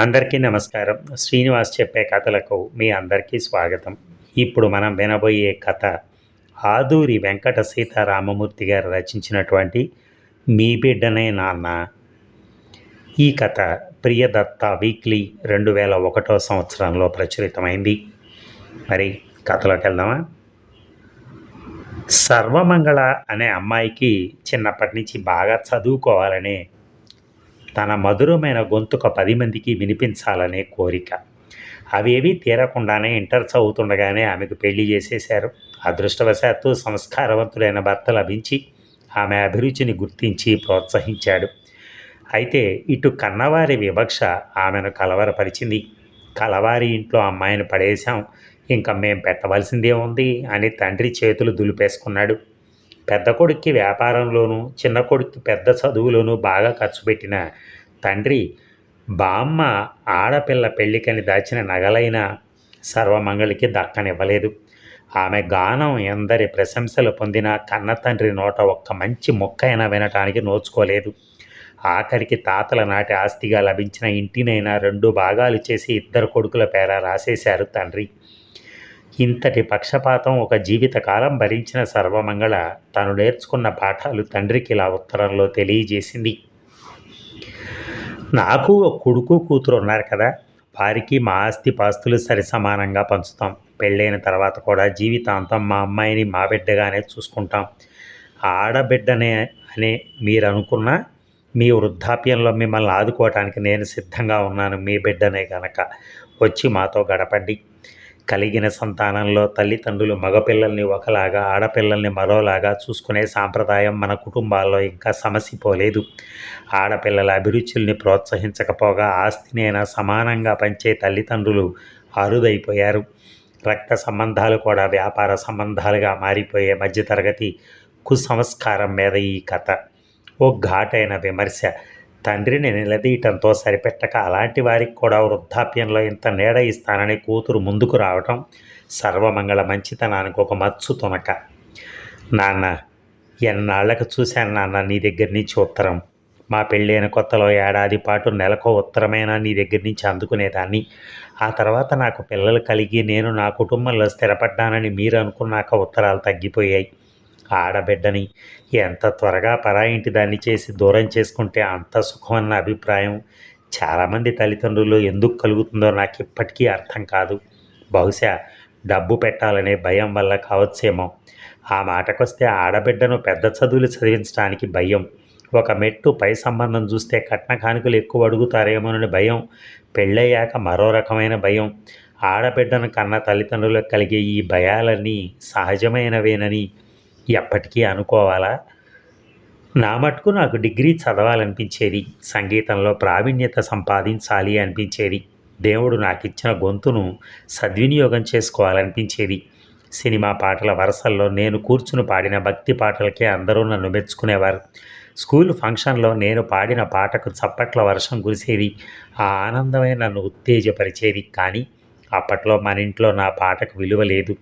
అందరికీ నమస్కారం. శ్రీనివాస్ చెప్పే కథలకు మీ అందరికీ స్వాగతం. ఇప్పుడు మనం వినబోయే కథ ఆదూరి వెంకట సీతారామమూర్తి గారు రచించినటువంటి మీ బిడ్డనే నాన్న. ఈ కథ ప్రియదత్త వీక్లీ రెండు వేల ఒకటో సంవత్సరంలో ప్రచురితమైంది. మరి కథలోకి వెళ్దామా? సర్వమంగళ అనే అమ్మాయికి చిన్నప్పటి నుంచి బాగా చదువుకోవాలనే తన మధురమైన గొంతుక పది మందికి వినిపించాలనే కోరిక. అవేవి తీరకుండానే ఇంటర్ చదువుతుండగానే ఆమెకు పెళ్ళి చేసేశారు. అదృష్టవశాత్తు సంస్కారవంతుడైన భర్త లభించి ఆమె అభిరుచిని గుర్తించి ప్రోత్సహించాడు. అయితే ఇటు కన్నవారి వివక్ష ఆమెను కలవరపరిచింది. కలవారి ఇంట్లో అమ్మాయిని పడేశాం. ఇంకా మేం పెట్టవలసిందే ఉంది అని తండ్రి చేతులు దులిపేసుకున్నాడు. పెద్ద కొడుక్కి వ్యాపారంలోనూ చిన్న కొడుక్కి పెద్ద చదువులోనూ బాగా ఖర్చు పెట్టిన తండ్రి బామ్మ ఆడపిల్ల పెళ్ళికని దాచిన నగలైన సర్వమంగళికి దక్కనివ్వలేదు. ఆమె గానం ఎందరి ప్రశంసలు పొందిన కన్న తండ్రి నోట ఒక్క మంచి మొక్కైనా వినటానికి నోచుకోలేదు. ఆఖరికి తాతల నాటి ఆస్తిగా లభించిన ఇంటినైనా రెండు భాగాలు చేసి ఇద్దరు కొడుకుల పేర రాసేశారు తండ్రి. ఇంతటి పక్షపాతం ఒక జీవితకాలం భరించిన సర్వమంగళ తను నేర్చుకున్న పాఠాలు తండ్రికి ఇలా ఉత్తరంలో తెలియజేసింది. నాకు ఒక కొడుకు కూతురు ఉన్నారు కదా వారికి మా ఆస్తి పాస్తులు సరి సమానంగా పంచుతాం. పెళ్ళైన తర్వాత కూడా జీవితాంతం మా అమ్మాయిని మా బిడ్డగానే చూసుకుంటాం. ఆడబిడ్డనే అనే మీరు అనుకున్న మీ వృద్ధాప్యంలో మిమ్మల్ని ఆదుకోవటానికి నేను సిద్ధంగా ఉన్నాను మీ బిడ్డనే కనుక వచ్చి మాతో గడపండి. కలిగిన సంతానంలో తల్లిదండ్రులు మగపిల్లల్ని ఒకలాగా ఆడపిల్లల్ని మరోలాగా చూసుకునే సాంప్రదాయం మన కుటుంబాల్లో ఇంకా సమసిపోలేదు ఆడపిల్లల అభిరుచుల్ని ప్రోత్సహించకపోగా ఆస్తినైనా సమానంగా పంచే తల్లిదండ్రులు అరుదైపోయారు. రక్త సంబంధాలు కూడా వ్యాపార సంబంధాలుగా మారిపోయే మధ్యతరగతి కుసంస్కారం మీద ఈ కథ. ఓ ఘాటైన విమర్శ. తండ్రిని నిలదీయటంతో సరిపెట్టక. అలాంటి వారికి కూడా వృద్ధాప్యంలో ఇంత నీడ ఇస్తానని కూతురు ముందుకు రావటం సర్వమంగళ మంచితనానికి ఒక మచ్చు తునక. నాన్న ఎన్నాళ్ళకు చూశాను నాన్న నీ దగ్గర నుంచి ఉత్తరం. మా పెళ్ళైన కొత్తలో ఏడాది పాటు నెలకు ఉత్తరమైనా నీ దగ్గర నుంచి అందుకునేదాన్ని. ఆ తర్వాత నాకు పిల్లలు కలిగి నేను నా కుటుంబంలో స్థిరపడ్డానని మీరు అనుకున్నాక ఉత్తరాలు తగ్గిపోయాయి. ఆడబిడ్డని ఎంత త్వరగా పరాయింటి దాన్ని చేసి దూరం చేసుకుంటే అంత సుఖం అన్న అభిప్రాయం చాలామంది తల్లిదండ్రులు ఎందుకు కలుగుతుందో నాకు ఇప్పటికీ అర్థం కాదు. బహుశా డబ్బు పెట్టాలనే భయం వల్ల కావచ్చేమో. ఆ మాటకొస్తే ఆడబిడ్డను పెద్ద చదువులు చదివించడానికి భయం. ఒక మెట్టు పై సంబంధం చూస్తే కట్న కానుకలు ఎక్కువ అడుగుతారేమోనని భయం. పెళ్ళయ్యాక మరో రకమైన భయం. ఆడబిడ్డను కన్న తల్లిదండ్రులకు కలిగే ఈ భయాలన్నీ సహజమైనవేనని ఎప్పటికీ అనుకోవాలా? నా మటుకు నాకు డిగ్రీ చదవాలనిపించేది. సంగీతంలో ప్రావీణ్యత సంపాదించాలి అనిపించేది. దేవుడు నాకు ఇచ్చిన గొంతును సద్వినియోగం చేసుకోవాలనిపించేది. సినిమా పాటల వరసల్లో నేను కూర్చుని పాడిన భక్తి పాటలకే అందరూ నన్ను మెచ్చుకునేవారు. స్కూల్ ఫంక్షన్లో నేను పాడిన పాటకు చప్పట్ల వర్షం కురిసేది. ఆ ఆనందమే నన్ను ఉత్తేజపరిచేది. కానీ అప్పట్లో మన ఇంట్లో నా పాటకు విలువ లేదు.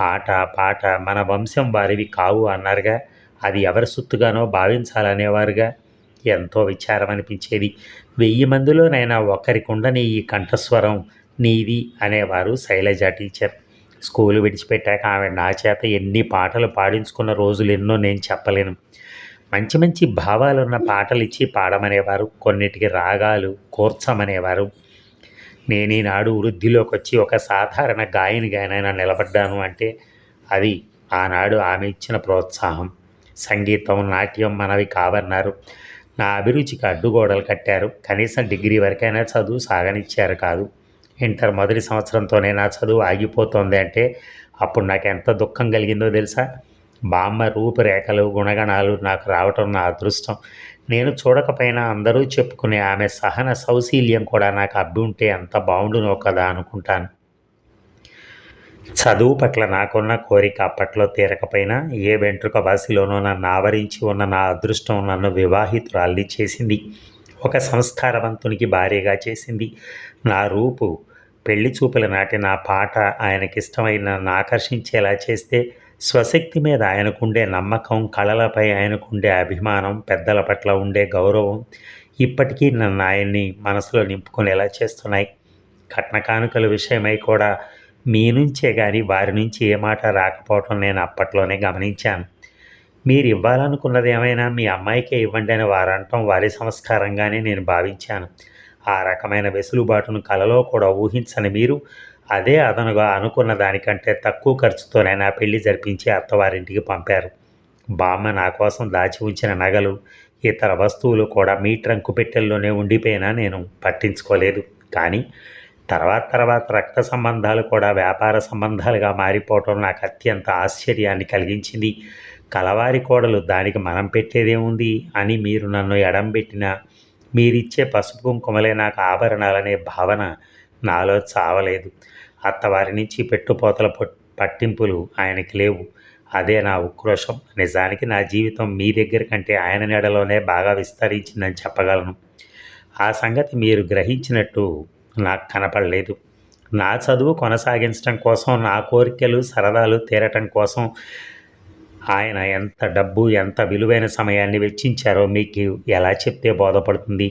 ఆట పాట మన వంశం వారివి కావు అన్నారుగా. అది ఎవరి సొత్తుగానో భావించాలనేవారుగా. ఎంతో విచారం అనిపించేది వెయ్యి మందిలోనైనా ఒకరికుండని ఈ కంఠస్వరం నీది అనేవారు శైలజ టీచర్. స్కూలు విడిచిపెట్టాక ఆమె నా చేత ఎన్ని పాటలు పాడించుకున్న రోజులు ఎన్నో నేను చెప్పలేను. మంచి మంచి భావాలున్న పాటలు ఇచ్చి పాడమనేవారు. కొన్నిటికి రాగాలు కూర్చమనేవారు. నేను ఈనాడు వృద్ధిలోకి వచ్చి ఒక సాధారణ గాయనిగానైనా నిలబడ్డాను అంటే అది ఆనాడు ఆమె ఇచ్చిన ప్రోత్సాహం. సంగీతం నాట్యం మనవి కావన్నారు. నా అభిరుచికి అడ్డుగోడలు కట్టారు. కనీసం డిగ్రీ వరకైనా చదువు సాగనిచ్చారు కాదు. ఇంటర్ మొదటి సంవత్సరంతోనే నా చదువు ఆగిపోతుంది అంటే అప్పుడు నాకు ఎంత దుఃఖం కలిగిందో తెలుసా? బామ్మ రూపురేఖలు గుణగణాలు నాకు రావటం నా అదృష్టం. నేను చూడకపోయినా అందరూ చెప్పుకునే ఆమె సహన సౌశీల్యం కూడా నాకు అబ్బి ఉంటే ఎంత బాగుండునో కదా అనుకుంటాను. చదువు పట్ల నాకున్న కోరిక అప్పట్లో తీరకపోయినా ఏ వెంట్రుక వాసిలోనో నన్ను ఆవరించి ఉన్న నా అదృష్టం నన్ను వివాహితురాల్ని చేసింది. ఒక సంస్కారవంతునికి భార్యగా చేసింది. నా రూపు పెళ్ళి చూపుల నాటి నా పాట ఆయనకిష్టమైన నన్ను ఆకర్షించేలా చేస్తే స్వశక్తి మీద ఆయనకుండే నమ్మకం కళలపై ఆయనకుండే అభిమానం పెద్దల పట్ల ఉండే గౌరవం ఇప్పటికీ నన్ను ఆయన్ని మనసులో నింపుకునేలా చేస్తున్నాయి? కట్న కానుకల విషయమై కూడా మీ నుంచే కానీ వారి నుంచి ఏ మాట రాకపోవటం నేను అప్పట్లోనే గమనించాను. మీరు ఇవ్వాలనుకున్నది ఏమైనా మీ అమ్మాయికే ఇవ్వండి అని వారంటం వారి సంస్కారంగానే నేను భావించాను. ఆ రకమైన వెసులుబాటును కలలో కూడా ఊహించని మీరు అదే అదనుగా అనుకున్న దానికంటే తక్కువ ఖర్చుతోనే నా పెళ్ళి జరిపించి అత్తవారింటికి పంపారు. బామ్మ నా కోసం దాచి ఉంచిన నగలు ఇతర వస్తువులు కూడా మీ ట్రంకు పెట్టెల్లోనే ఉండిపోయినా నేను పట్టించుకోలేదు. కానీ తర్వాత తర్వాత రక్త సంబంధాలు కూడా వ్యాపార సంబంధాలుగా మారిపోవటం నాకు అత్యంత ఆశ్చర్యాన్ని కలిగించింది. కలవారి కోడలు దానికి మనం పెట్టేదేముంది అని మీరు నన్ను ఎడంబెట్టిన మీరిచ్చే పసుపు కుంకుమలే నాకు ఆభరణాలనే భావన నాలో చావలేదు. అత్తవారి నుంచి పెట్టుపోతల పట్టింపులు ఆయనకి లేవు. అదే నా ఉక్రోషం. నిజానికి నా జీవితం మీ దగ్గర కంటే ఆయన నెడలోనే బాగా విస్తరించిందని చెప్పగలను. ఆ సంగతి మీరు గ్రహించినట్టు నాకు కనపడలేదు. నా చదువు కొనసాగించడం కోసం నా కోరికలు సరదాలు తీరటం కోసం ఆయన ఎంత డబ్బు ఎంత విలువైన సమయాన్ని వెచ్చించారో మీకు ఎలా చెప్తే బోధపడుతుంది?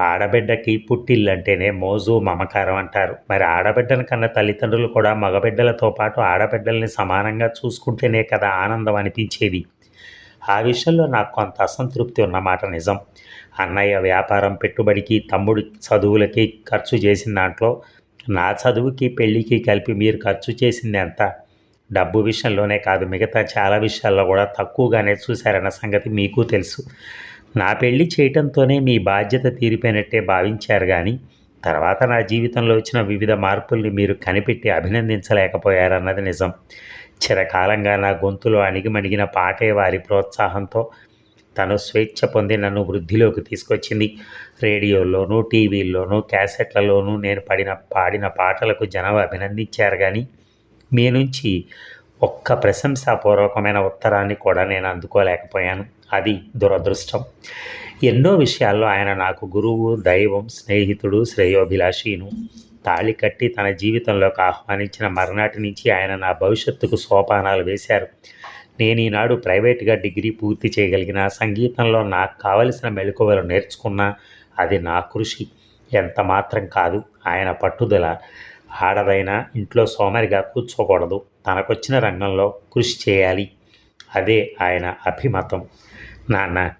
ఆడబిడ్డకి పుట్టిల్లంటేనే మోజు మమకారం అంటారు. మరి ఆడబిడ్డను కన్న తల్లిదండ్రులు కూడా మగబిడ్డలతో పాటు ఆడబిడ్డల్ని సమానంగా చూసుకుంటేనే కదా ఆనందం అనిపించేది. ఆ విషయంలో నాకు కొంత అసంతృప్తి ఉన్నమాట నిజం. అన్నయ్య వ్యాపారం పెట్టుబడికి తమ్ముడి చదువులకి ఖర్చు చేసిన దాంట్లో నా చదువుకి పెళ్ళికి కలిపి మీరు ఖర్చు చేసింది ఎంత? డబ్బు విషయంలోనే కాదు మిగతా చాలా విషయాల్లో కూడా తక్కువగానే చూశారన్న సంగతి మీకు తెలుసు. నా పెళ్ళి చేయటంతోనే మీ బాధ్యత తీరిపోయినట్టే భావించారు కానీ తర్వాత నా జీవితంలో వచ్చిన వివిధ మార్పుల్ని మీరు కనిపెట్టి అభినందించలేకపోయారన్నది నిజం. చిరకాలంగా నా గొంతులో అణిగిమణిగిన పాటే వారి ప్రోత్సాహంతో తను స్వేచ్ఛ పొంది నన్ను వృద్ధిలోకి తీసుకొచ్చింది. రేడియోల్లోనూ టీవీల్లోనూ క్యాసెట్లలోనూ నేను పడిన పాడిన పాటలకు జనం అభినందించారు కానీ మీ నుంచి ఒక్క ప్రశంసాపూర్వకమైన ఉత్తరాన్ని కూడా నేను అందుకోలేకపోయాను. అది దురదృష్టం. ఎన్నో విషయాల్లో ఆయన నాకు గురువు దైవం స్నేహితుడు శ్రేయోభిలాషిను తాళి కట్టి తన జీవితంలోకి ఆహ్వానించిన మర్నాటి నుంచి ఆయన నా భవిష్యత్తుకు సోపానాలు వేశారు. నేను ఈనాడు ప్రైవేట్గా డిగ్రీ పూర్తి చేయగలిగిన సంగీతంలో నాకు కావలసిన మెళుకువలు నేర్చుకున్నా అది నా కృషి. ఎంత మాత్రం కాదు ఆయన పట్టుదల. ఆడదైనా ఇంట్లో సోమరిగా కూర్చోకూడదు. తనకొచ్చిన రంగంలో కృషి చేయాలి. అదే ఆయన అభిమతం. నాన్న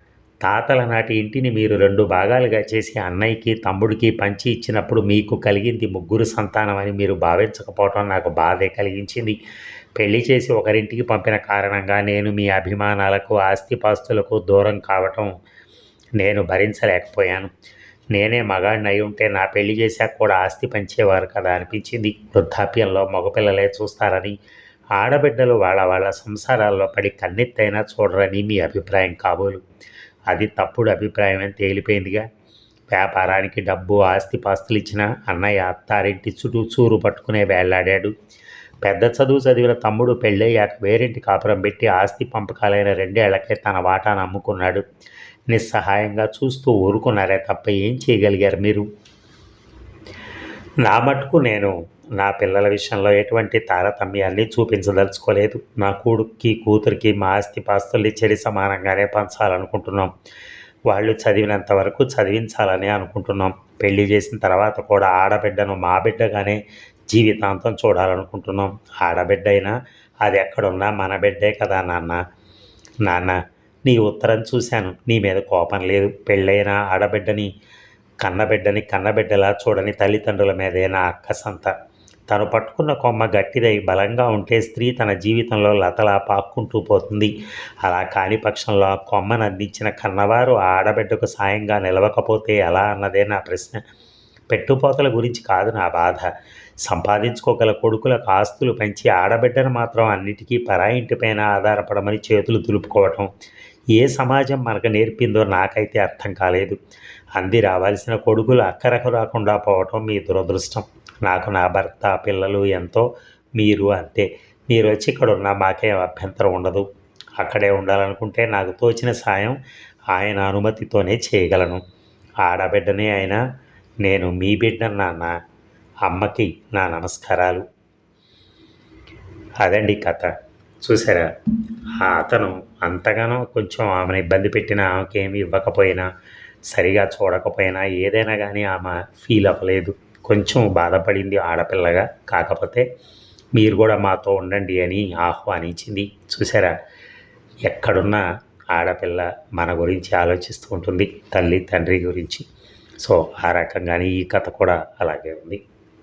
తాతల నాటి ఇంటిని మీరు రెండు భాగాలుగా చేసి అన్నయ్యకి తమ్ముడికి పంచి ఇచ్చినప్పుడు మీకు కలిగింది ముగ్గురు సంతానం అని మీరు భావించకపోవటం నాకు బాధే కలిగించింది. పెళ్ళి చేసి ఒకరింటికి పంపిన కారణంగా నేను మీ అభిమానాలకు ఆస్తిపాస్తులకు దూరం కావటం నేను భరించలేకపోయాను. నేనే మగాడిని అయి ఉంటే నా పెళ్ళి చేశాక కూడా ఆస్తి పంచేవారు కదా అనిపించింది. వృద్ధాప్యంలో మగపిల్లలే చూస్తారని ఆడబిడ్డలు వాళ్ళ వాళ్ళ సంసారాల్లో పడి కన్నెత్తైనా చూడరని మీ అభిప్రాయం కాబోలు. అది తప్పుడు అభిప్రాయం అని తేలిపోయిందిగా. వ్యాపారానికి డబ్బు ఆస్తి పాస్తులు ఇచ్చిన అన్నయ్య అత్తారింటి చుట్టూ చూరు పట్టుకునే వేళ్ళాడాడు పెద్ద చదువు చదివిన తమ్ముడు పెళ్ళయ్యాక వేరింటి కాపురం పెట్టి ఆస్తి పంపకాలైన రెండేళ్ళకే తన వాటాను అమ్ముకున్నాడు. నిస్సహాయంగా చూస్తూ ఊరుకున్నారే తప్ప ఏం చేయగలిగారు మీరు? నా మటుకు నేను నా పిల్లల విషయంలో ఎటువంటి తారతమ్యాన్ని చూపించదలుచుకోలేదు. నా కొడుక్కి కూతురికి మా ఆస్తి పాస్తుల్ని చెడి సమానంగానే పంచాలనుకుంటున్నాం. వాళ్ళు చదివినంత వరకు చదివించాలని అనుకుంటున్నాం. పెళ్ళి చేసిన తర్వాత కూడా ఆడబిడ్డను మా బిడ్డగానే జీవితాంతం చూడాలనుకుంటున్నాం. ఆడబిడ్డ అయినా అది ఎక్కడున్నా మన బిడ్డే కదా నాన్న. నాన్న నీ ఉత్తరం చూశాను. నీ మీద కోపం లేదు. పెళ్ళైన ఆడబిడ్డని కన్నబిడ్డని కన్నబిడ్డలా చూడని తల్లిదండ్రుల మీదే నా అక్కసంత తను పట్టుకున్న కొమ్మ గట్టిదై బలంగా ఉంటే స్త్రీ తన జీవితంలో లతలా పాక్కుంటూ పోతుంది. అలా కాని పక్షంలో ఆ కొమ్మను అందించిన కన్నవారు ఆ ఆడబిడ్డకు సాయంగా నిలవకపోతే ఎలా అన్నదే నా ప్రశ్న. పెట్టుపోతల గురించి కాదు నా బాధ. సంపాదించుకోగల కొడుకులకు ఆస్తులు పెంచి ఆడబిడ్డను మాత్రం అన్నిటికీ పరాయింటిపైన ఆధారపడమని చేతులు దులుపుకోవటం. ఏ సమాజం మనకు నేర్పిందో నాకైతే అర్థం కాలేదు. అంది రావాల్సిన కొడుకులు అక్కరకు రాకుండా పోవటం మీ దురదృష్టం. నాకు నా భర్త పిల్లలు ఎంతో మీరు అంతే. మీరు వచ్చి ఇక్కడ ఉన్న మాకేం అభ్యంతరం ఉండదు. అక్కడే ఉండాలనుకుంటే నాకు తోచిన సాయం ఆయన అనుమతితోనే చేయగలను. ఆడబిడ్డనే అయినా నేను మీ బిడ్డ నాన్న. అమ్మకి నా నమస్కారాలు. అదండి కథ. చూసారా? అతను అంతగానో కొంచెం ఆమెను ఇబ్బంది పెట్టిన ఆమెకి ఏమి ఇవ్వకపోయినా సరిగా చూడకపోయినా ఏదైనా కానీ ఆమె ఫీల్ అవ్వలేదు. కొంచెం బాధపడింది ఆడపిల్లగా. కాకపోతే మీరు కూడా మాతో ఉండండి అని ఆహ్వానించింది. చూసారా? ఎక్కడున్నా ఆడపిల్ల మన గురించి ఆలోచిస్తూ ఉంటుంది తల్లి తండ్రి గురించి. సో ఆ రకంగానే ఈ కథ కూడా అలాగే ఉంది.